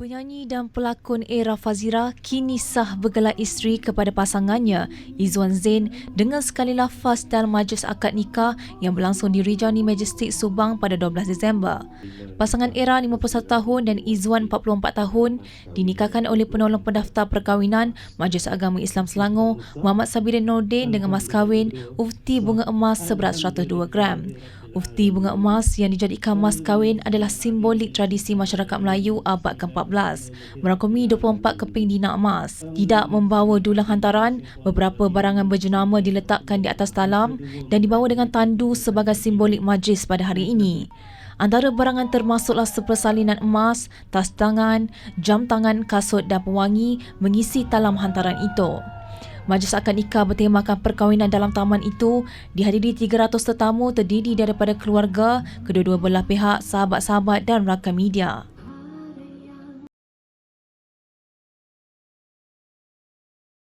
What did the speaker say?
Penyanyi dan pelakon Era Fazira kini sah bergelar isteri kepada pasangannya Izwan Zain dengan sekali lafaz dalam majlis akad nikah yang berlangsung di Rijani Majestic Subang pada 12 Disember. Pasangan Era 51 tahun dan Izwan 44 tahun dinikahkan oleh penolong pendaftar perkahwinan Majlis Agama Islam Selangor Muhammad Sabirin Nordin dengan mas kahwin ufti bunga emas seberat 102 gram. Ufti bunga emas yang dijadikan mas kahwin adalah simbolik tradisi masyarakat Melayu abad ke-14 merangkumi 24 keping dina emas. Tidak membawa dulang hantaran, beberapa barangan berjenama diletakkan di atas talam dan dibawa dengan tandu sebagai simbolik majlis pada hari ini. Antara barangan termasuklah sepersalinan emas, tas tangan, jam tangan, kasut dan pewangi mengisi talam hantaran itu. Majlis akad nikah bertemakan perkahwinan dalam taman itu dihadiri 300 tetamu terdiri daripada keluarga, kedua-dua belah pihak, sahabat-sahabat dan rakan media.